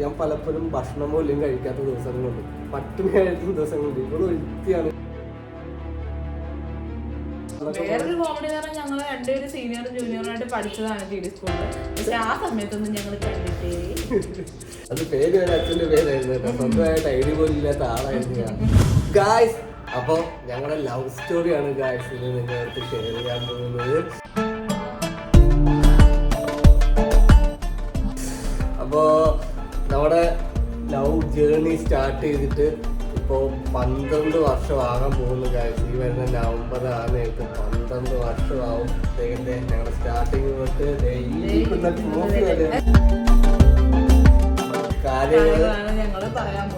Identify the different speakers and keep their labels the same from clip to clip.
Speaker 1: ഞാൻ പലപ്പോഴും ഭക്ഷണം പോലും കഴിക്കാത്ത ദിവസങ്ങളുണ്ട്. പട്ടിണി കഴിക്കുന്ന ദിവസങ്ങളുണ്ട്. ഇവിടെ വൃത്തിയാണ്
Speaker 2: വേറൊരു കോമഡി എന്ന് പറഞ്ഞാൽ ഞങ്ങൾ രണ്ടുപേരും സീനിയറും ജൂനിയറും ആയിട്ട് പഠിച്ചതാണ് ടി ഡി സ്കൂളിൽ പക്ഷെ ആ സമയത്തൊന്നും ഞങ്ങൾ കണ്ടിട്ടേ
Speaker 1: അത് പേര് വരെ അച്ഛന്റെ പേരായിരുന്നു സ്വന്തമായിട്ട് ഐഡി പോലും ഇല്ലാത്ത ആളായിരുന്നു ഗായ്സ് അപ്പൊ ഞങ്ങളുടെ ലവ് സ്റ്റോറിയാണ് ഗായ്സ് ഇത് നിങ്ങൾക്ക് ഷെയർ ചെയ്യാൻ പോകുന്നത്. അപ്പോ നമ്മുടെ ലവ് ജേർണി സ്റ്റാർട്ട് ചെയ്തിട്ട് ഇപ്പോൾ പന്ത്രണ്ട് വർഷം ആകാൻ പോകുന്നു കാര്യം ഈ വരുന്ന നവംബർ ആണ് എനിക്ക് പന്ത്രണ്ട് വർഷമാവും. അദ്ദേഹത്തെ ഞങ്ങളുടെ സ്റ്റാർട്ടിങ് തൊട്ട് കാര്യങ്ങൾ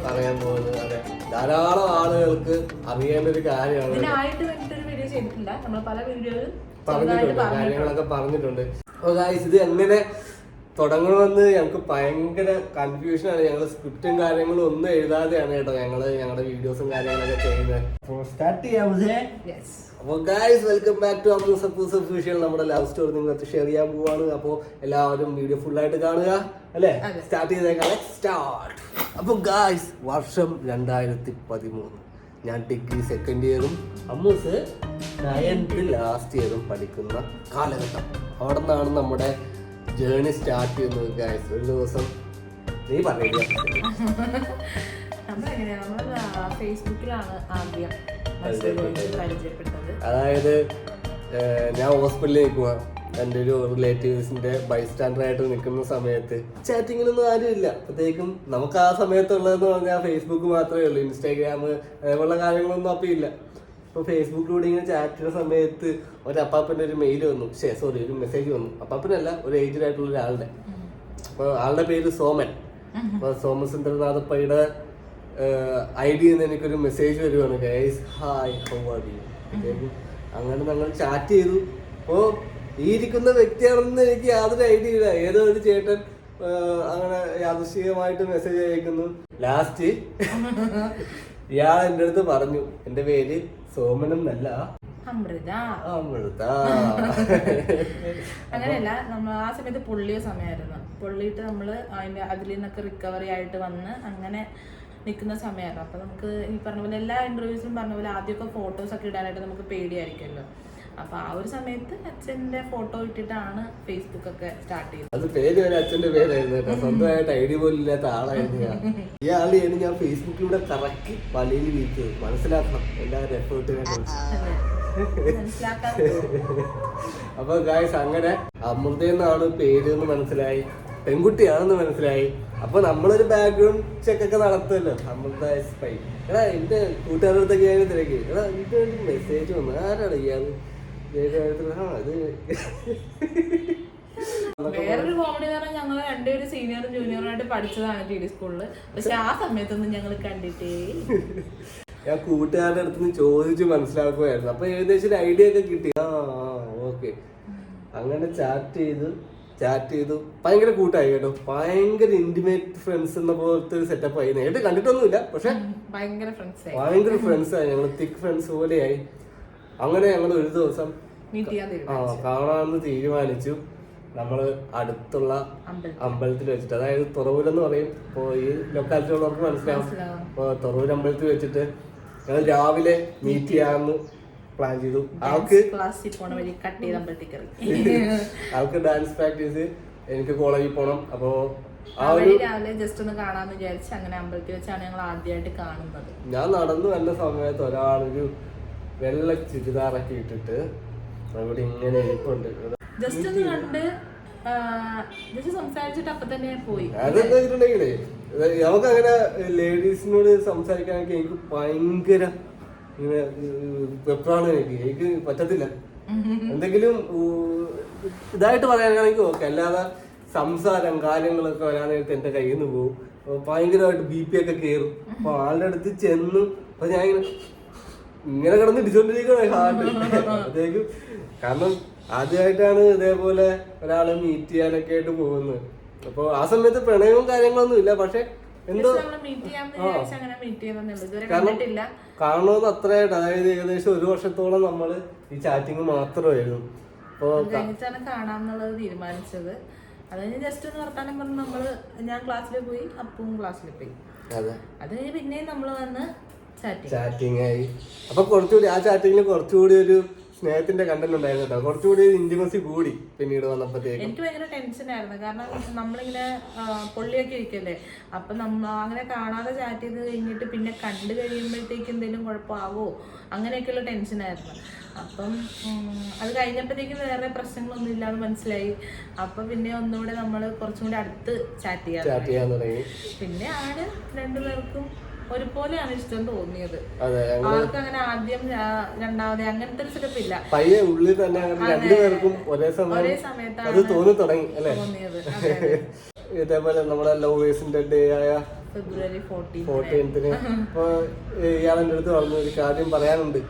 Speaker 2: പറയാൻ പോകുന്നത്.
Speaker 1: അതെ. ധാരാളം ആളുകൾക്ക് അറിയേണ്ട ഒരു കാര്യമാണ് പറഞ്ഞിട്ടുണ്ട് കാര്യങ്ങളൊക്കെ പറഞ്ഞിട്ടുണ്ട്. ഇത് എങ്ങനെ തുടങ്ങണമെന്ന് ഞങ്ങൾക്ക് ഭയങ്കര കൺഫ്യൂഷൻ ആണ്. ഞങ്ങൾ സ്ക്രിപ്റ്റും കാര്യങ്ങളും ഒന്നും എഴുതാതെയാണ് കേട്ടോ ഞങ്ങൾ ഞങ്ങളുടെ വീഡിയോസും കാര്യങ്ങളൊക്കെ ചെയ്യുന്നത്. അപ്പോൾ സ്റ്റാർട്ട് അപ്പോൾ ഗായ്സ് വെൽക്കം ബാക്ക് ടു അമ്മ സപ്പൂസ് ഒഫീഷ്യൽ നമ്മുടെ ലവ് സ്റ്റോറി നിങ്ങൾക്ക് ഷെയർ ചെയ്യാൻ പോവാണ്. അപ്പോൾ എല്ലാവരും വീഡിയോ ഫുൾ ആയിട്ട് കാണുക അല്ലേ? സ്റ്റാർട്ട് ചെയ്തേക്കാം. സ്റ്റാർട്ട് അപ്പോൾ ഗായ്സ് വർഷം രണ്ടായിരത്തി പതിമൂന്ന് ഞാൻ ഡിഗ്രി സെക്കൻഡ് ഇയറും അമ്മൂസ് നയൻത്ത് ലാസ്റ്റ് ഇയറും പഠിക്കുന്ന കാലഘട്ടം. അവിടെ നിന്നാണ് നമ്മുടെ ജേണി സ്റ്റാർട്ട് ചെയ്യുന്നു ഗൈസ് ഒരു ദിവസം നീ പറയുക
Speaker 2: ഫേസ്ബുക്കിലാണ് ആദ്യം
Speaker 1: അതായത് ഞാൻ ഹോസ്പിറ്റലിൽ നിൽക്കുക എന്റെ ഒരു റിലേറ്റീവ്സിന്റെ ബൈസ്റ്റാൻഡർ ആയിട്ട് നിൽക്കുന്ന സമയത്ത് ചാറ്റിങ്ങിനൊന്നും ആരുമില്ല. അപ്പോഴത്തേക്കും നമുക്ക് ആ സമയത്തുള്ളതെന്ന് പറഞ്ഞാൽ ഫേസ്ബുക്ക് മാത്രമേ ഉള്ളൂ. ഇൻസ്റ്റാഗ്രാം അതേപോലുള്ള കാര്യങ്ങളൊന്നും അപ്പം ഇല്ല. അപ്പോൾ ഫേസ്ബുക്കിലൂടെ ഇങ്ങനെ ചാറ്റ് ചെയ്യുന്ന സമയത്ത് ഒരു അപ്പാപ്പന്റെ ഒരു മെയിൽ വന്നു. ശേ സോറി ഒരു മെസ്സേജ് വന്നു. അപ്പാപ്പനല്ല ഒരു ഏജ്ഡ് ആയിട്ടുള്ള ഒരാളുടെ. അപ്പൊ ആളുടെ പേര് സോമൻ. അപ്പോൾ സോമസുന്ദരനാഥപ്പയുടെ ഐ ഡി എന്ന് എനിക്കൊരു മെസ്സേജ് വരുവാണ്. Guys hi how are you അങ്ങനെ ഞങ്ങൾ ചാറ്റ് ചെയ്തു. അപ്പോ ഈ ഇരിക്കുന്ന വ്യക്തിയാണെന്ന് എനിക്ക് യാതൊരു ഐഡിയ ഇല്ല. ഏതോ ഒരു ചേട്ടൻ അങ്ങനെ യാദൃശികമായിട്ട് മെസ്സേജ് അയക്കുന്നു. ലാസ്റ്റ് ഇയാൾ എന്റെ അടുത്ത് പറഞ്ഞു. എന്റെ പേര് സോമൻ എന്നല്ല
Speaker 2: അമൃത.
Speaker 1: അമൃത.
Speaker 2: അങ്ങനെയല്ല നമ്മൾ ആ സമയത്ത് പൊള്ളിയ സമയമായിരുന്നു പൊള്ളിയിട്ട് നമ്മൾ അതിന്റെ അതിൽ നിന്നൊക്കെ റിക്കവറി ആയിട്ട് വന്ന് അങ്ങനെ നിൽക്കുന്ന സമയമായിരുന്നു അപ്പൊ നമുക്ക് ഈ പറഞ്ഞ പോലെ എല്ലാ ഇന്റർവ്യൂസിലും പറഞ്ഞ പോലെ ആദ്യമൊക്കെ ഫോട്ടോസ് ഒക്കെ ഇടാനായിട്ട് നമുക്ക് പേടിയായിരിക്കുമല്ലോ. അപ്പൊ ആ ഒരു സമയത്ത് അച്ഛന്റെ ഫോട്ടോ ഇട്ടിട്ടാണ് ഫേസ്ബുക്ക് ഒക്കെ സ്റ്റാർട്ട് ചെയ്തത്.
Speaker 1: അത് പേര് വരെ അച്ഛന്റെ പേരായിരുന്നു സ്വന്തമായിട്ട് ഐഡിയ പോലും ഇല്ലാത്ത ആളായിരുന്നു ഞാൻ. ഈ ഫേസ്ബുക്കിലൂടെ കറക്കി വലയിൽ വീഴ്ത്തത് മനസ്സിലാക്കണം എല്ലാവരും അപ്പൊ ഗായ്സ് അങ്ങനെ അമൃത എന്നാണ് പേര് എന്ന് മനസ്സിലായി പെൺകുട്ടിയാണെന്ന് മനസ്സിലായി. അപ്പൊ നമ്മളൊരു ബാക്ക്ഗ്രൗണ്ട് ചെക്ക് ഒക്കെ നടത്തുമല്ലോ അമൃത സ്പൈ എടാ എന്റെ കൂട്ടുകാരുടെ അടുത്തൊക്കെ ഞാൻ എടാ എനിക്ക് മെസ്സേജ് വന്നു ആരാണ് അത്
Speaker 2: വേറൊരു കോമഡി എന്ന് പറഞ്ഞാൽ ഞങ്ങൾ രണ്ടുപേരും സീനിയറും ജൂനിയറും ആയിട്ട് പഠിച്ചതാണ് ടി ഡി സ്കൂളിൽ പക്ഷെ ആ സമയത്തൊന്നും ഞങ്ങൾ കണ്ടിട്ടേ
Speaker 1: ഞാൻ കൂട്ടുകാരുടെ അടുത്ത് നിന്ന് ചോദിച്ച് മനസ്സിലാക്കുമായിരുന്നു. അപ്പൊ ഏകദേശം ഒരു ഐഡിയ ഒക്കെ കിട്ടി. ആ ഓക്കെ അങ്ങനെ ചാറ്റ് ചെയ്ത് ചാറ്റ് ചെയ്തു. ഭയങ്കര കൂട്ടായി കേട്ടോ. ഭയങ്കര ഇന്റിമേറ്റ് ഫ്രണ്ട്സ് എന്ന പോലത്തെ ഒരു സെറ്റപ്പ് ആയി. നേരിട്ട് കണ്ടിട്ടൊന്നുമില്ല പക്ഷെ
Speaker 2: ഭയങ്കര ഫ്രണ്ട്സ് ആയി.
Speaker 1: ഭയങ്കര ഫ്രണ്ട്സ് ആയി. ഞങ്ങൾ തിക് ഫ്രണ്ട്സ് പോലെയായി. അങ്ങനെ ഞങ്ങൾ ഒരു ദിവസം ആ കാണാമെന്ന് തീരുമാനിച്ചു. നമ്മൾ അടുത്തുള്ള
Speaker 2: അമ്പലത്തിൽ.
Speaker 1: വെച്ചിട്ട് അതായത് തുറവൂർ എന്ന് പറയും. ഇപ്പോൾ ഈ ലൊക്കാലിറ്റി ഉള്ളവർക്ക് മനസ്സിലാവും. അപ്പോൾ തുറവൂർ അമ്പലത്തിൽ വെച്ചിട്ട് ഞങ്ങൾ രാവിലെ മീറ്റ് ചെയ്യാമെന്ന് പ്ലാൻ ചെയ്തു. ആൾക്ക് ആൾക്ക് ഡാൻസ് പ്രാക്ടീസ് എനിക്ക് കോളേജിൽ പോണം. അപ്പോൾ
Speaker 2: രാവിലെ ജസ്റ്റ് ഒന്ന് കാണാന്ന് വിചാരിച്ച് അങ്ങനെ അമ്പലത്തിൽ വെച്ചാണ് ഞങ്ങൾ ആദ്യമായിട്ട് കാണുന്നത്.
Speaker 1: ഞാൻ നടന്നു വന്ന സമയത്ത് ഒരാളൊരു വെള്ള ചുരിദാറൊക്കെ ഇട്ടിട്ട് അവിടെ ഇങ്ങനെ ഇരിപ്പുണ്ട്.
Speaker 2: ജസ്റ്റ് ഒന്ന് കണ്ട് ജസ്റ്റ് സംസാരിച്ചിട്ട് അപ്പൊ തന്നെ പോയി.
Speaker 1: അതെന്താ വെച്ചിട്ടുണ്ടെങ്കിലേ നമുക്ക് അങ്ങനെ ലേഡീസിനോട് സംസാരിക്കാനൊക്കെ എനിക്ക് ഭയങ്കര ഇങ്ങനെ വെപ്രാണ് എനിക്ക്. എനിക്ക് പറ്റത്തില്ല. എന്തെങ്കിലും ഇതായിട്ട് പറയാനാണെങ്കിൽ ഓക്കെ. അല്ലാതെ സംസാരം കാര്യങ്ങളൊക്കെ വരാനായിട്ട് എന്റെ കയ്യിൽ നിന്ന് പോകും ഭയങ്കരമായിട്ട് ബി പി ഒക്കെ കയറും. അപ്പൊ ആളുടെ അടുത്ത് ചെന്ന് അപ്പൊ ഞാൻ ഇങ്ങനെ ഇങ്ങനെ കിടന്ന് ഇടിച്ചോണ്ടിരിക്കണേ ഹാർട്ട് അപ്പോഴത്തേക്കും കാരണം ആദ്യമായിട്ടാണ് ഇതേപോലെ ഒരാളെ മീറ്റ് ചെയ്യാനൊക്കെ ആയിട്ട് പോകുന്നത്. അപ്പൊ ആ സമയത്ത് പ്രണയവും കാര്യങ്ങളൊന്നും ഇല്ല. പക്ഷെ എന്തോ
Speaker 2: നമ്മൾ
Speaker 1: കാരണം കാണണമെന്ന് അത്രയായിട്ട് അതായത് ഏകദേശം ഒരു വർഷത്തോളം നമ്മൾ ഈ ചാറ്റിങ് മാത്രമായിരുന്നു. അപ്പോ
Speaker 2: അത് കഴിഞ്ഞിട്ടാണ് കാണാമെന്നുള്ളത് തീരുമാനിച്ചത്. അത് കഴിഞ്ഞ് ജസ്റ്റ് ഒന്ന് വർത്താനം പറഞ്ഞ് നമ്മൾ ഞാൻ ക്ലാസ്സിൽ പോയി അപ്പവും ക്ലാസ്സിൽ പോയി.
Speaker 1: അതെ.
Speaker 2: കഴിഞ്ഞ് പിന്നെയും നമ്മൾ വന്ന് ചാറ്റ്
Speaker 1: ചാറ്റിംഗ് ആയി. അപ്പൊ കുറച്ചുകൂടി ആ ചാറ്റിങ്ങിൽ കുറച്ചുകൂടി ഒരു സ്നേഹത്തിന്റെ കണ്ടന്റ് ഉണ്ടായിരുന്നു കേട്ടോ. കുറച്ചുകൂടി ഇന്റിമസി കൂടി പിന്നീട് വന്നപ്പോഴത്തേക്ക്.
Speaker 2: എനിക്ക് ഭയങ്കര ടെൻഷൻ ആയിരുന്നു. കാരണം നമ്മളിങ്ങനെ പൊള്ളിയൊക്കെ ഇരിക്കല്ലേ? അപ്പൊ നമ്മ അങ്ങനെ കാണാതെ ചാറ്റ് ചെയ്ത് കഴിഞ്ഞിട്ട് പിന്നെ കണ്ടു കഴിയുമ്പോഴത്തേക്ക് എന്തെങ്കിലും കുഴപ്പമാവോ? അങ്ങനെയൊക്കെയുള്ള ടെൻഷനായിരുന്നു അപ്പം അത് കഴിഞ്ഞപ്പോഴത്തേക്കും വേറെ പ്രശ്നങ്ങളൊന്നും ഇല്ലാന്ന് മനസ്സിലായി. അപ്പൊ പിന്നെ ഒന്നുകൂടെ നമ്മൾ കുറച്ചും കൂടി അടുത്ത് ചാറ്റ് ചെയ്യാൻ പിന്നെ ആണ് രണ്ടുപേർക്കും ഒരുപോലെയാണ് ഇഷ്ടം തോന്നിയത്. ആൾക്ക് അങ്ങനെ ആദ്യം രണ്ടാമത് അങ്ങനത്തെ ഒരു സെറ്റപ്പ് ഇല്ല.
Speaker 1: പയ്യെ ഉള്ളിൽ തന്നെ രണ്ടുപേർക്കും ഒരേ സമയം
Speaker 2: ഒരേ സമയത്താണ്
Speaker 1: അത് തോന്നി തുടങ്ങി അല്ലേ. ഇതേപോലെ നമ്മുടെ ലവേഴ്സിന്റെ ഡേ ആയ
Speaker 2: ഫെബ്രുവരി ഫോർട്ടീൻ
Speaker 1: ഫോർട്ടീൻത്തിന് അപ്പൊ ഇയാളെന്റെ അടുത്ത് പറഞ്ഞു ഒരു കാര്യം പറയാനുണ്ട്.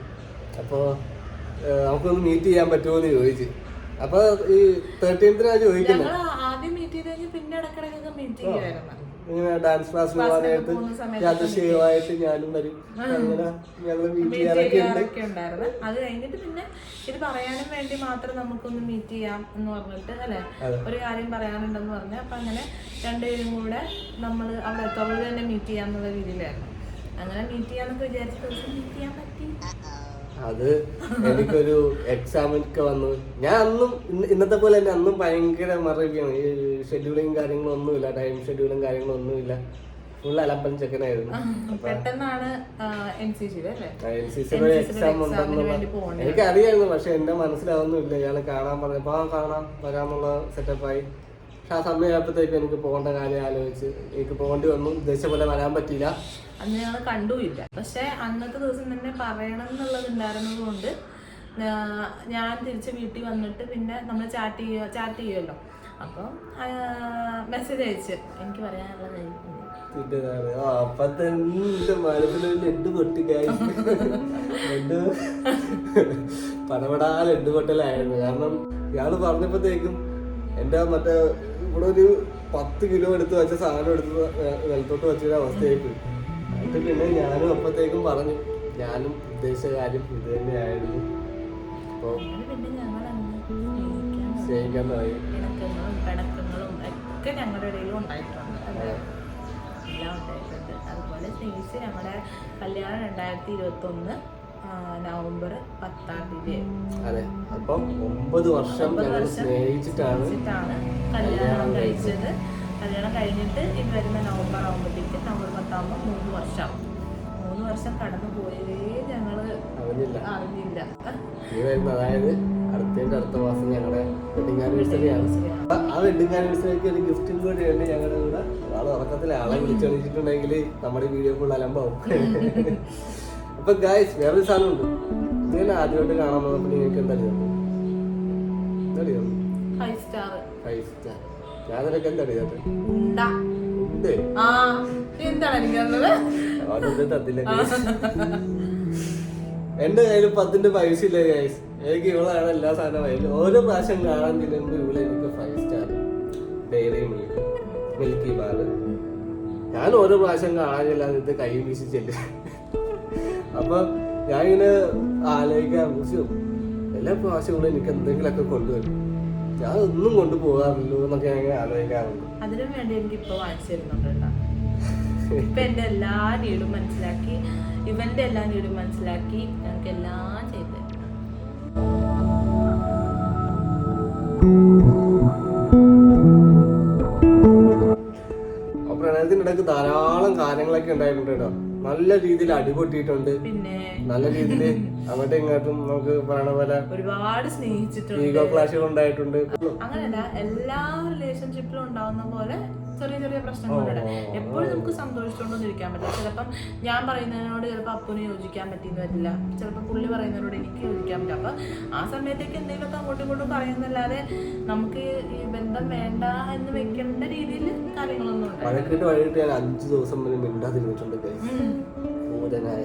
Speaker 1: അപ്പൊ നമുക്കൊന്ന് മീറ്റ് ചെയ്യാൻ പറ്റുമോ എന്ന് ചോദിച്ചു. അപ്പൊ ഈ തേർട്ടീൻത്തിനാ ചോദിക്കുന്നത്
Speaker 2: ആദ്യം മീറ്റ് ചെയ്ത് കഴിഞ്ഞ് പിന്നെ ഇടക്കിടക്കൊക്കെ മീറ്റ് ചെയ്യുമായിരുന്നു
Speaker 1: ഇങ്ങനെ ഡാൻസ് ക്ലാസ് പോകാനായിട്ട്
Speaker 2: യാത്ര
Speaker 1: ചെയ്യുവായിട്ട് ഞാനും വരും. അങ്ങനെ ഞങ്ങൾ മീറ്റ്
Speaker 2: ഉണ്ടായിരുന്നു. അത് കഴിഞ്ഞിട്ട് പിന്നെ ഇത് പറയാനും വേണ്ടി മാത്രം നമുക്കൊന്ന് മീറ്റ് ചെയ്യാം എന്ന് പറഞ്ഞിട്ട് അല്ലെ? ഒരു കാര്യം പറയാനുണ്ടെന്ന് പറഞ്ഞു. അപ്പൊ അങ്ങനെ രണ്ടുപേരും കൂടെ നമ്മൾ അവിടെ തൊഴിൽ തന്നെ മീറ്റ് ചെയ്യാന്നുള്ള രീതിയിലായിരുന്നു. അങ്ങനെ മീറ്റ് ചെയ്യാന്നൊക്കെ വിചാരിച്ച ദിവസം മീറ്റ് ചെയ്യാൻ പറ്റി.
Speaker 1: അത് എനിക്കൊരു എക്സാമിനൊക്കെ വന്നു. ഞാൻ അന്നും ഇന്നത്തെ പോലെ തന്നെ അന്നും ഭയങ്കര മറവിയാണ്. ഈ ഷെഡ്യൂളിങ് കാര്യങ്ങളും ഒന്നുമില്ല ടൈം ഷെഡ്യൂളും കാര്യങ്ങളും ഒന്നുമില്ല ഫുൾ അലമ്പൻ ചെക്കനായിരുന്നു
Speaker 2: എൻ സി സി
Speaker 1: എക്സാം ഉണ്ടെന്നുള്ള എനിക്കറിയായിരുന്നു പക്ഷെ എന്റെ മനസ്സിലാവുന്നില്ല ഇയാളെ കാണാൻ പറഞ്ഞപ്പോ ആ കാണാം വരാന്നുള്ള സെറ്റപ്പായി പക്ഷെ ആ സമയമായപ്പോഴത്തേക്ക് എനിക്ക് പോകേണ്ട കാര്യം ആലോചിച്ച് എനിക്ക് പോകേണ്ടി വന്നു. ഉദ്ദേശിച്ച പോലെ വരാൻ പറ്റിയില്ല.
Speaker 2: അന്ന് ഞങ്ങൾ കണ്ടുമില്ല. പക്ഷെ അന്നത്തെ ദിവസം തന്നെ പറയണം എന്നുള്ളത് ഉണ്ടായിരുന്നത് കൊണ്ട് ഞാൻ തിരിച്ച് വീട്ടിൽ വന്നിട്ട് പിന്നെ നമ്മൾ ചാറ്റ് ചെയ്യുക ചാറ്റ് ചെയ്യുമല്ലോ അപ്പം മെസ്സേജ് അയച്ച്. എനിക്ക് പറയാനുള്ള കാര്യം
Speaker 1: ഇതാണ്. ആ, അപ്പൊ തന്നെ ലഡ്ഡു പൊട്ടി. ലഡ്ഡു പടപടാ ലഡ്ഡു പൊട്ടലായിരുന്നു. കാരണം ഇയാൾ പറഞ്ഞപ്പോഴത്തേക്കും എന്റെ മറ്റേ ഇവിടെ ഒരു പത്ത് കിലോ എടുത്ത് വെച്ച സാധനം എടുത്ത് നിലത്തോട്ട് വെച്ചൊരു അവസ്ഥയായി പോയി എന്നിട്ട് പിന്നെ ഞാനും അപ്പത്തേക്കും പറഞ്ഞു ഞാനും ഉദ്ദേശിച്ച കാര്യം ഇത് തന്നെയായിരുന്നു. അപ്പൊ
Speaker 2: അങ്ങനെ പിന്നെ ഞങ്ങൾ അങ്ങ് സ്നേഹിക്കാൻ തുടങ്ങി. ഒക്കെ ഞങ്ങളുടെ ഉണ്ടായിട്ടുണ്ട്. എല്ലാം ഉണ്ടായിട്ടുണ്ട്. അതുപോലെ സ്നേഹിച്ച് ഞങ്ങളുടെ കല്യാണം രണ്ടായിരത്തി ഇരുപത്തി ഒന്ന് നവംബർ പത്താം തീയതി.
Speaker 1: അതെ അപ്പം ഒമ്പത് വർഷം ഞങ്ങൾ സ്നേഹിച്ചിട്ടാണ്
Speaker 2: കല്യാണം കഴിച്ചത്. കല്യാണം കഴിഞ്ഞിട്ട് ഇനി വരുന്ന നവംബർ ആകുമ്പോഴത്തേക്ക് നവംബർ പത്താകുമ്പോൾ മൂന്ന് വർഷം. മൂന്ന് വർഷം കടന്നു പോയതേ ഞങ്ങൾ
Speaker 1: അറിഞ്ഞില്ല. അതായത് അടുത്തതിന്റെ അടുത്ത മാസം ഞങ്ങളുടെ വെഡിങ് ആനിവേഴ്സറി ആണ്. ആ വെഡിങ് ആനിവേഴ്സറിക്ക് ഒരു ഗിഫ്റ്റും കൂടി ഉണ്ട് ഞങ്ങളുടെ കൂടെ. ആൾ ഉറക്കത്തിൽ ആളെ വിളിച്ചണിച്ചിട്ടുണ്ടെങ്കിൽ നമ്മുടെ വീഡിയോ ഫുൾ അലമ്പാവും. അപ്പൊ ഗായ്സ് വേറൊരു സാധനം ഉണ്ട് ഇതിനെ ആദ്യമായിട്ട് കാണാൻ വന്നപ്പോൾ നിങ്ങൾക്ക് എന്താ അറിയാം? എന്താ അറിയാം?
Speaker 2: ഫൈവ് സ്റ്റാർ
Speaker 1: ഫൈവ് സ്റ്റാർ ഞാൻ നിനക്ക് എന്താ അറിയാത്ത
Speaker 2: ഉണ്ട.
Speaker 1: ഉണ്ട്.
Speaker 2: ആ എന്താണ് എനിക്ക് തന്നത്?
Speaker 1: അതുകൊണ്ട് തന്നില്ല guys. എന്റെ കയ്യിൽ പത്തിന്റെ പൈസ ഇല്ല ഗൈസ് എനിക്ക് ഇവളാണ് എല്ലാ സാധനവും ഓരോ പ്രാവശ്യം കാണാൻ ചെല്ലുമ്പോൾ ഇവിടെ എനിക്ക് five star dairy milk milky bar ഞാൻ ഓരോ പ്രാവശ്യം കാണാൻ ഇത് കൈ വീശി ചെല്ലും. അപ്പൊ ഞാൻ ഇങ്ങനെ ആലോചിക്കാൻ മ്യൂസിയം എല്ലാ പ്രാവശ്യങ്ങളും എനിക്ക് എന്തെങ്കിലുമൊക്കെ കൊണ്ടുവരും. ഞാൻ ഒന്നും കൊണ്ടുപോകാറില്ലോ എന്നൊക്കെ ഞാൻ ഇങ്ങനെ ആലോചിക്കാറുണ്ട്.
Speaker 2: അതിനും വേണ്ടി എനിക്ക് ഇപ്പൊ വാങ്ങിച്ചു തരുന്നുണ്ട് കേട്ടോ. ഇപ്പൊ എന്റെ എല്ലാ നീടും മനസ്സിലാക്കി ഇവന്റെ എല്ലാ നീടും മനസ്സിലാക്കി ഞങ്ങൾക്ക് എല്ലാം ചെയ്തു.
Speaker 1: ഇടയ്ക്ക് ധാരാളം കാര്യങ്ങളൊക്കെ ഉണ്ടായിട്ടുണ്ട് കേട്ടോ. നല്ല രീതിയിൽ അടിപൊട്ടിയിട്ടുണ്ട്.
Speaker 2: പിന്നെ
Speaker 1: നല്ല രീതിയിൽ അങ്ങോട്ടും ഇങ്ങോട്ടും നമുക്ക് പറയണ പോലെ
Speaker 2: ഒരുപാട് സ്നേഹിച്ചിട്ടുണ്ട്.
Speaker 1: ഈഗോ ക്ലാഷുകൾ ഉണ്ടായിട്ടുണ്ട്.
Speaker 2: അങ്ങനെയല്ല എല്ലാ റിലേഷൻഷിപ്പിലും ഉണ്ടാവുന്ന പോലെ ചെറിയ ചെറിയ പ്രശ്നങ്ങളുണ്ട്. എപ്പോഴും നമുക്ക് സന്തോഷിച്ചുകൊണ്ടൊന്നും ഇരിക്കാൻ പറ്റില്ല. ചിലപ്പം ഞാൻ പറയുന്നതിനോട് ചിലപ്പോൾ അപ്പുനെ യോജിക്കാൻ പറ്റിയെന്ന് വരില്ല. ചിലപ്പോൾ പുള്ളി പറയുന്നതിനോട് എനിക്ക് യോജിക്കാൻ പറ്റില്ല. അപ്പൊ ആ സമയത്തേക്ക് എന്തെങ്കിലുമൊക്കെ അങ്ങോട്ടും ഇങ്ങോട്ടും പറയുന്നല്ലാതെ നമുക്ക് ഈ ബന്ധം വേണ്ട എന്ന് വെക്കേണ്ട രീതിയിൽ കാര്യങ്ങളൊന്നും ഉണ്ട്
Speaker 1: വഴക്കിട്ട് വഴിയിട്ട് ഞാൻ അഞ്ചു ദിവസം വരെ മിണ്ടാതിരുന്നിട്ടുണ്ട് guys. ക്രൂരനായ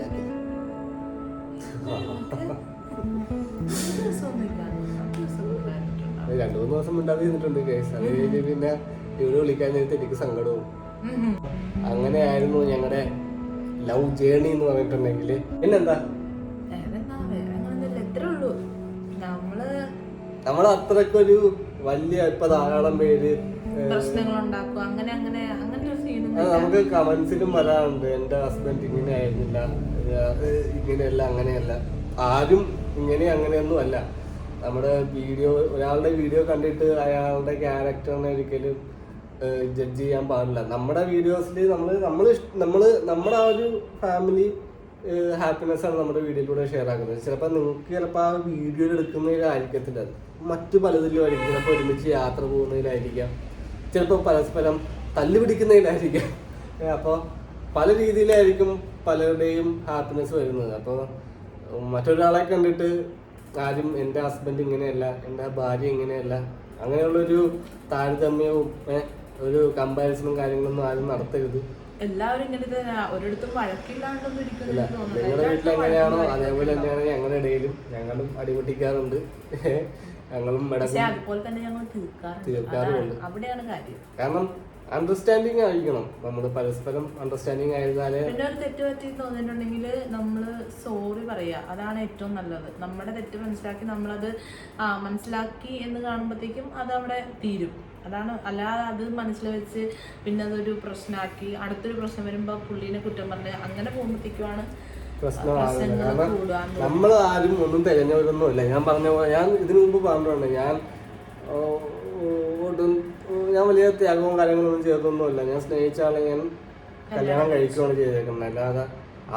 Speaker 1: രണ്ടു മൂന്ന് ദിവസം മിണ്ടാതിരുന്നിട്ടുണ്ട് കേസ് അത് കഴിഞ്ഞ് പിന്നെ ഇവിടെ വിളിക്കാൻ നേരത്തെ എനിക്ക് സങ്കടവും അങ്ങനെയായിരുന്നു ഞങ്ങളുടെ ലവ് ജേണി എന്ന് പറഞ്ഞിട്ടുണ്ടെങ്കിൽ പിന്നെന്താ? നമ്മൾ അത്രക്കൊരു വലിയ ഇപ്പൊ ധാരാളം പേര്
Speaker 2: അങ്ങനെ അങ്ങനെ അങ്ങനെ ഒരു
Speaker 1: നമുക്ക് കമന്റ്സിലും വരാറുണ്ട്. എന്റെ ഹസ്ബൻഡ് ഇങ്ങനെ ആയിരുന്നില്ല. ഇങ്ങനെയല്ല അങ്ങനെയല്ല. ആരും ഇങ്ങനെ അങ്ങനെയൊന്നും അല്ല. നമ്മുടെ വീഡിയോ ഒരാളുടെ വീഡിയോ കണ്ടിട്ട് അയാളുടെ ക്യാരക്ടറിനെ ഒരിക്കലും ജഡ്ജ് ചെയ്യാൻ പാടില്ല. നമ്മുടെ വീഡിയോസിൽ നമ്മൾ നമ്മൾ നമ്മൾ നമ്മുടെ ആ ഒരു ഫാമിലി ഹാപ്പിനെസ് ആണ് നമ്മുടെ വീഡിയോയിലൂടെ ഷെയർ ആക്കുന്നത്. ചിലപ്പോൾ നിങ്ങൾക്ക് ചിലപ്പോൾ ആ വീഡിയോയിൽ എടുക്കുന്നതിലായിരിക്കത്തില്ല. മറ്റു പലതിലും ആയിരിക്കും. ചിലപ്പോൾ ഒരുമിച്ച് യാത്ര പോകുന്നതിലായിരിക്കാം. ചിലപ്പോൾ പരസ്പരം തല്ലുപിടിക്കുന്നതിലായിരിക്കാം അപ്പോൾ പല രീതിയിലായിരിക്കും പലരുടെയും ഹാപ്പിനെസ് വരുന്നത്. അപ്പോൾ മറ്റൊരാളെ കണ്ടിട്ട് ആരും എന്റെ ഹസ്ബൻഡ് ഇങ്ങനെയല്ല എന്റെ ഭാര്യ ഇങ്ങനെയല്ല അങ്ങനെയുള്ളൊരു താരതമ്യവും ഒരു കമ്പാരിസണും കാര്യങ്ങളൊന്നും ആരും നടത്തരുത്.
Speaker 2: എല്ലാവരും ഒരിടത്തും വഴക്കില്ലാണ്ടൊന്നും ഇരിക്കുന്നില്ല
Speaker 1: നിങ്ങളുടെ വീട്ടിൽ എങ്ങനെയാണോ അതേപോലെ തന്നെയാണ് ഞങ്ങളുടെ ഇടയിലും. ഞങ്ങളും അടിപൊട്ടിക്കാറുണ്ട്. ഞങ്ങളും
Speaker 2: അതുപോലെ തന്നെ ഞങ്ങൾ തീർക്കാറുണ്ട്. അവിടെയാണ് കാര്യം.
Speaker 1: കാരണം അണ്ടർസ്റ്റാൻഡിങ് ആയിരിക്കണം. നമ്മൾ പരസ്പരം അണ്ടർസ്റ്റാൻഡിങ് ആയിരുന്നാലേ
Speaker 2: പിന്നെ ഒരു തെറ്റ് പറ്റി തോന്നിയിട്ടുണ്ടെങ്കിൽ നമ്മൾ സോറി പറയാ. അതാണ് ഏറ്റവും നല്ലത്. നമ്മുടെ തെറ്റ് മനസ്സിലാക്കി നമ്മളത് ആ മനസ്സിലാക്കി എന്ന് കാണുമ്പോഴത്തേക്കും അത് അവിടെ തീരും. അതാണ്. അല്ലാതെ അത് മനസ്സിൽ വെച്ച് പിന്നെ അതൊരു പ്രശ്നമാക്കി അടുത്തൊരു പ്രശ്നം വരുമ്പോൾ പുള്ളീനെ കുറ്റം പറഞ്ഞ് അങ്ങനെ പോകുമ്പോഴത്തേക്കുമാണ്
Speaker 1: നമ്മൾ ആരും ഒന്നും തികഞ്ഞവരൊന്നുമില്ല. ഞാൻ പറഞ്ഞ പോലെ ഞാൻ ഇതിനു മുമ്പ് പറഞ്ഞിട്ടുണ്ട്. ഞാൻ ഒട്ടും ഞാൻ വലിയ ത്യാഗവും കാര്യങ്ങളൊന്നും ചെയ്തൊന്നുമില്ല ഞാൻ സ്നേഹിച്ച ആളെ ഞാൻ കല്യാണം കഴിക്കുകയാണ് ചെയ്തേക്കുന്നത്. അല്ലാതെ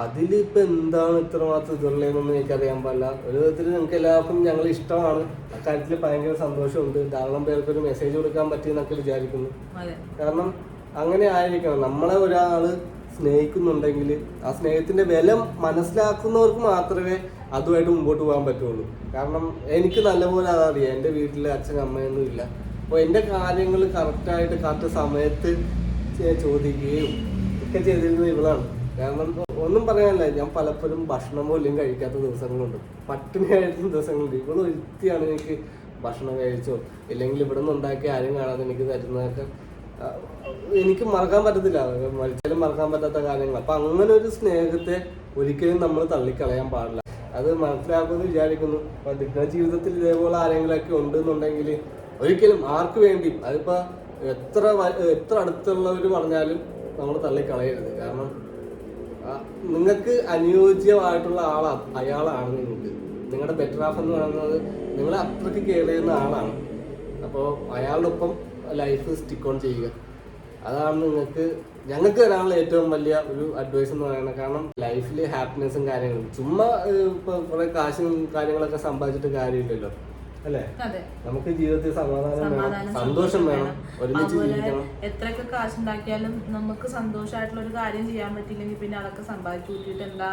Speaker 1: അതിലിപ്പോ എന്താണ് ഇത്രമാത്രം ഇതുള്ളതെന്നൊന്നും എനിക്കറിയാൻ പാടില്ല. ഒരു വിധത്തിൽ നിങ്ങൾക്ക് എല്ലാവർക്കും ഞങ്ങൾ ഇഷ്ടമാണ്. അക്കാര്യത്തിൽ ഭയങ്കര സന്തോഷമുണ്ട്. ധാരാളം പേർക്ക് ഒരു മെസ്സേജ് കൊടുക്കാൻ പറ്റിയെന്നൊക്കെ വിചാരിക്കുന്നു. കാരണം അങ്ങനെ ആയിരിക്കണം. നമ്മളെ ഒരാൾ സ്നേഹിക്കുന്നുണ്ടെങ്കിൽ ആ സ്നേഹത്തിന്റെ വില മനസ്സിലാക്കുന്നവർക്ക് മാത്രമേ അതുമായിട്ട് മുമ്പോട്ട് പോകാൻ പറ്റുള്ളൂ. കാരണം എനിക്ക് നല്ലപോലെ അതറിയാം. എന്റെ വീട്ടിലെ അച്ഛൻ അമ്മയൊന്നും ഇല്ല. അപ്പോൾ എന്റെ കാര്യങ്ങൾ കറക്റ്റായിട്ട് കറക്റ്റ് സമയത്ത് ചോദിക്കുകയും ഒക്കെ ചെയ്തിരുന്നത് ഇവളാണ്. കാരണം ഒന്നും പറയാനില്ല. ഞാൻ പലപ്പോഴും ഭക്ഷണം പോലും കഴിക്കാത്ത ദിവസങ്ങളുണ്ട്. പട്ടിണി കഴിക്കുന്ന ദിവസങ്ങളുണ്ട്. ഇവിടെ ഒരുത്തിയാണ് എനിക്ക് ഭക്ഷണം കഴിച്ചോ ഇല്ലെങ്കിൽ ഇവിടെ നിന്ന് ഉണ്ടാക്കി ആരും കാണാതെ എനിക്ക് തരുന്നതൊക്കെ എനിക്ക് മറക്കാൻ പറ്റത്തില്ല. മരിച്ചാലും മറക്കാൻ പറ്റാത്ത കാര്യങ്ങൾ. അപ്പൊ അങ്ങനെ ഒരു സ്നേഹത്തെ ഒരിക്കലും നമ്മൾ തള്ളിക്കളയാൻ പാടില്ല. അത് മനസ്സിലാക്കുമെന്ന് വിചാരിക്കുന്നു. അപ്പൊ ജീവിതത്തിൽ ഇതേപോലെ ആരെങ്കിലൊക്കെ ഉണ്ടെന്നുണ്ടെങ്കിൽ ഒരിക്കലും ആർക്ക് വേണ്ടിയും അതിപ്പോ എത്ര എത്ര അടുത്തുള്ളവർ പറഞ്ഞാലും നമ്മൾ തള്ളിക്കളയരുത്. കാരണം നിങ്ങൾക്ക് അനുയോജ്യമായിട്ടുള്ള ആളാ അയാളാണ് നിങ്ങൾക്ക് നിങ്ങളുടെ ബെറ്റർ ഹാഫ് എന്ന് പറയുന്നത് നിങ്ങൾ അത്രയ്ക്ക് കെയർ ചെയ്യുന്ന ആളാണ്. അപ്പോൾ അയാളുടെ ഒപ്പം ലൈഫ് സ്റ്റിക്ക് ഓൺ ചെയ്യുക. അതാണ് നിങ്ങൾക്ക് ഞങ്ങൾക്ക് തരാനുള്ള ഏറ്റവും വലിയ ഒരു അഡ്വൈസ് എന്ന് പറയുന്നത്. കാരണം ലൈഫിൽ ഹാപ്പിനെസ്സും കാര്യങ്ങളും ചുമ്മാ ഇപ്പോൾ ഇപ്പൊ കുറെ കാശും കാര്യങ്ങളൊക്കെ സമ്പാദിച്ചിട്ട് കാര്യമില്ലല്ലോ. അല്ലേ? നമുക്ക് ജീവിതത്തിൽ സമാധാനം വേണം സന്തോഷം വേണം ഒരുമിച്ച്
Speaker 2: എത്രയൊക്കെ കാശുണ്ടാക്കിയാലും നമുക്ക് സന്തോഷമായിട്ടുള്ള ഒരു കാര്യം ചെയ്യാൻ പറ്റില്ലെങ്കിൽ പിന്നെ അതൊക്കെ സമ്പാദിച്ചു കൂട്ടിയിട്ട് എന്താ.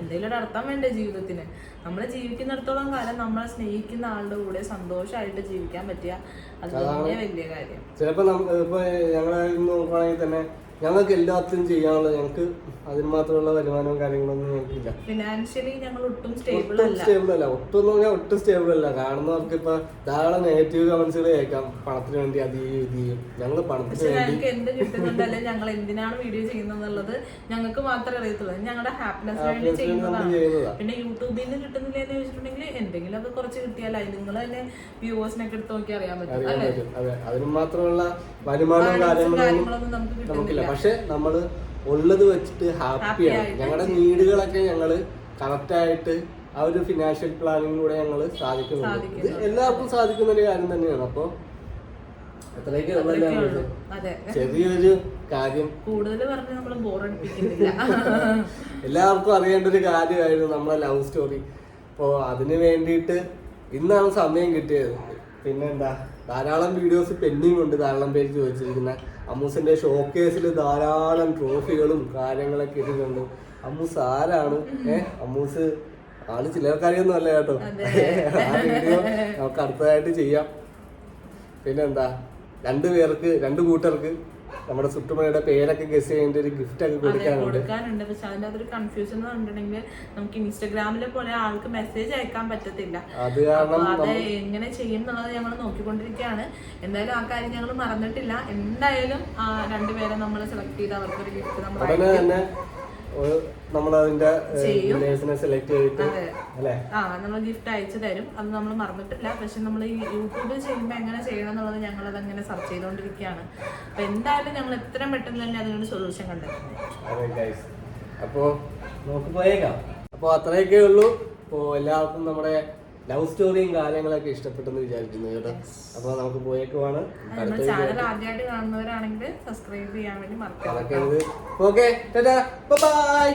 Speaker 2: എന്തെങ്കിലും ഒരു അർത്ഥം വേണ്ടേ ജീവിതത്തിന്. നമ്മൾ ജീവിക്കുന്നിടത്തോളം കാലം നമ്മളെ സ്നേഹിക്കുന്ന ആളുടെ കൂടെ സന്തോഷമായിട്ട് ജീവിക്കാൻ പറ്റിയ അത് തന്നെ വലിയ കാര്യം.
Speaker 1: ചിലപ്പോ ഞങ്ങളെ നോക്കുകയാണെങ്കിൽ തന്നെ ഞങ്ങൾക്ക് എല്ലാത്തിനും ചെയ്യാനുള്ള ഞങ്ങൾക്ക് അതിന് മാത്രമുള്ള വരുമാനവും കാര്യങ്ങളൊന്നും ഞങ്ങൾക്കില്ല.
Speaker 2: ഫിനാൻഷ്യലി ഞങ്ങൾ ഒട്ടും സ്റ്റേബിൾ അല്ല.
Speaker 1: സ്റ്റേബിൾ അല്ല. ഒട്ടും എന്ന് പറഞ്ഞാൽ ഒട്ടും സ്റ്റേബിൾ അല്ല. കാണുന്നവർക്ക് ഇപ്പൊ ധാരാളം നെഗറ്റീവ് കമന്റ്സുകൾ കേൾക്കാം. പണത്തിന് വേണ്ടി അത് ചെയ്യും ഇത് ചെയ്യും. ഞങ്ങൾ പണത്തിന്
Speaker 2: ഞങ്ങൾക്ക് എന്ത് കിട്ടുന്നുണ്ടല്ലേ ഞങ്ങൾ എന്തിനാണ് വീഡിയോ ചെയ്യുന്നത് ഞങ്ങൾക്ക് മാത്രമേ അറിയത്തുള്ളൂ. ഞങ്ങളുടെ ഹാപ്പിനെസ്സിന് വേണ്ടി ചെയ്യുന്നതാണ്.
Speaker 1: ചെയ്യുന്നതാ.
Speaker 2: പിന്നെ യൂട്യൂബിൽ നിന്ന് കിട്ടുന്നില്ല എന്ന് ചോദിച്ചിട്ടുണ്ടെങ്കിൽ എന്തെങ്കിലുമൊക്കെ കുറച്ച് കിട്ടിയാലായി നിങ്ങൾ തന്നെ വ്യൂവേഴ്സിനൊക്കെ എടുത്ത് നോക്കി അറിയാൻ പറ്റും.
Speaker 1: അതിന് മാത്രമുള്ള വരുമാനവും കാര്യങ്ങളൊന്നും
Speaker 2: കാര്യങ്ങളൊന്നും നമുക്ക്
Speaker 1: നമുക്കില്ല. പക്ഷെ നമ്മൾ ഉള്ളത് വെച്ചിട്ട് ഹാപ്പിയാണ് ഞങ്ങളുടെ നീഡുകളൊക്കെ ഞങ്ങൾ കറക്റ്റ് ആയിട്ട് ആ ഒരു ഫിനാൻഷ്യൽ പ്ലാനിങ്ങിലൂടെ ഞങ്ങൾ സാധിക്കുന്നുണ്ട്. ഇത് എല്ലാവർക്കും സാധിക്കുന്ന ഒരു കാര്യം തന്നെയാണ്. അപ്പൊ എത്രയൊക്കെ ഉള്ളതല്ലേ
Speaker 2: അത്രയൊക്കെ അതെ.
Speaker 1: ചെറിയൊരു കാര്യം.
Speaker 2: കൂടുതൽ പറഞ്ഞ് നമ്മൾ ബോറടിപ്പിക്കുന്നില്ല
Speaker 1: എല്ലാവർക്കും അറിയേണ്ട ഒരു കാര്യമായിരുന്നു നമ്മളെ ലവ് സ്റ്റോറി അപ്പോൾ അതിന് വേണ്ടിയിട്ട് ഇന്നാണ് സമയം കിട്ടിയത്. പിന്നെന്താ? ധാരാളം വീഡിയോസ് പെൻഡിങ് ഉണ്ട്. ധാരാളം പേര് ചോദിച്ചിരിക്കുന്ന അമ്മൂസിന്റെ ഷോക്കേസിൽ ധാരാളം ട്രോഫികളും കാര്യങ്ങളൊക്കെ ഇട്ടിട്ടുണ്ട്. അമ്മൂസ് ആരാണ്? ഏഹ് അമ്മൂസ് ആൾ ചിലർക്കറിയൊന്നും അല്ല കേട്ടോ. ആ വീഡിയോ നമുക്ക് അടുത്തതായിട്ട് ചെയ്യാം. പിന്നെന്താ? രണ്ടു പേർക്ക് രണ്ട് കൂട്ടർക്ക് നമ്മുടെ സുട്ടുമണിയുടെ പേരൊക്കെ ഗസ് ചെയ്യേണ്ട ഒരു ഗിഫ്റ്റ് ഒക്കെ കൊടുക്കാനുണ്ട്.
Speaker 2: കൊടുക്കാനുണ്ട്. പക്ഷെ അതിന്റെ അതൊരു കൺഫ്യൂഷൻ എന്ന് പറഞ്ഞിട്ടുണ്ടെങ്കിൽ നമുക്ക് ഇൻസ്റ്റാഗ്രാമിലെ പോലെ ആൾക്ക് മെസ്സേജ് അയക്കാൻ പറ്റത്തില്ല.
Speaker 1: അത്
Speaker 2: അപ്പൊ
Speaker 1: കാരണം
Speaker 2: അത് എങ്ങനെ ചെയ്യും എന്നുള്ളത് ഞങ്ങൾ നോക്കിക്കൊണ്ടിരിക്കുകയാണ്. എന്തായാലും ആ കാര്യം ഞങ്ങൾ മറന്നിട്ടില്ല. എന്തായാലും ആ രണ്ടുപേരെ നമ്മൾ സെലക്ട് ചെയ്ത് അവർക്ക് ഒരു ഗിഫ്റ്റ് നമ്മൾ
Speaker 1: നമ്മൾ അതിന്റെ. സെലക്ട് ചെയ്തിട്ട് അല്ലേ?
Speaker 2: ആ നമ്മൾ ഗിഫ്റ്റ് അയച്ചു തരും. അത് നമ്മൾ മറന്നിട്ടില്ല. പക്ഷെ നമ്മൾ ഈ യൂട്യൂബിൽ ചെയ്യുമ്പോൾ എങ്ങനെ ചെയ്യണം എന്നുള്ളത് ഞങ്ങൾ അതങ്ങനെ സെർച്ച് ചെയ്തുകൊണ്ടിരിക്കുകയാണ്. അപ്പൊ എന്തായാലും ഞങ്ങൾ എത്രയും പെട്ടെന്ന് തന്നെ അതിനൊരു സൊല്യൂഷൻ കണ്ടെത്തുന്നത്
Speaker 1: അപ്പോ നമുക്ക് പോയേക്കാം. അപ്പോൾ അത്രയൊക്കെ ഉള്ളൂ. അപ്പോൾ എല്ലാവർക്കും നമ്മുടെ ലവ് സ്റ്റോറിയും കാര്യങ്ങളൊക്കെ ഇഷ്ടപ്പെട്ടെന്ന് വിചാരിക്കുന്നു കേട്ടോ. അപ്പൊ നമുക്ക് പോയേക്കുവാണ്.
Speaker 2: ആദ്യമായിട്ട് കാണുന്നവരാണെങ്കിൽ സബ്സ്ക്രൈബ് ചെയ്യാൻ വേണ്ടി മറക്കാം
Speaker 1: അതൊക്കെ ഓക്കെ ബൈ